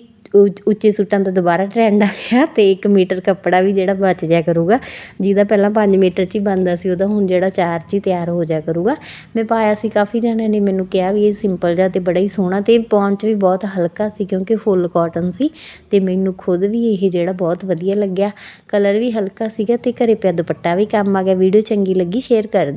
ਉੱਚੇ ਸੂਟਾਂ ਦਾ ਦੁਬਾਰਾ ਟਰੈਂਡ ਆ ਗਿਆ ਅਤੇ 1 ਮੀਟਰ ਕੱਪੜਾ ਵੀ ਜਿਹੜਾ ਬਚ ਜਾਇਆ ਕਰੂਗਾ। ਜਿਹਦਾ ਪਹਿਲਾਂ 5 ਮੀਟਰ 'ਚ ਹੀ ਬਣਦਾ ਸੀ, ਉਹਦਾ ਹੁਣ ਜਿਹੜਾ 4 'ਚ ਹੀ ਤਿਆਰ ਹੋ ਜਾਇਆ ਕਰੂਗਾ। ਮੈਂ ਪਾਇਆ ਸੀ ਕਾਫੀ ਜਣਿਆਂ ਨੇ ਮੈਨੂੰ ਕਿਹਾ ਵੀ ਇਹ ਸਿੰਪਲ ਜਿਹਾ ਅਤੇ ਬੜਾ ਹੀ ਸੋਹਣਾ ਅਤੇ 'ਚ ਵੀ ਬਹੁਤ ਹਲਕਾ ਸੀ ਕਿਉਂਕਿ ਫੁੱਲ ਕਾਟਨ ਸੀ ਅਤੇ ਮੈਨੂੰ ਖੁਦ ਵੀ ਇਹ ਜਿਹੜਾ ਬਹੁਤ ਵਧੀਆ ਲੱਗਿਆ। ਕਲਰ ਵੀ ਹਲਕਾ ਸੀਗਾ ਅਤੇ ਘਰੇ ਪਿਆ ਦੁਪੱਟਾ ਵੀ ਕੰਮ ਆ ਗਿਆ। ਵੀਡੀਓ ਚੰਗੀ ਲੱਗੀ ਸ਼ੇਅਰ ਕਰ ਦਿਓ।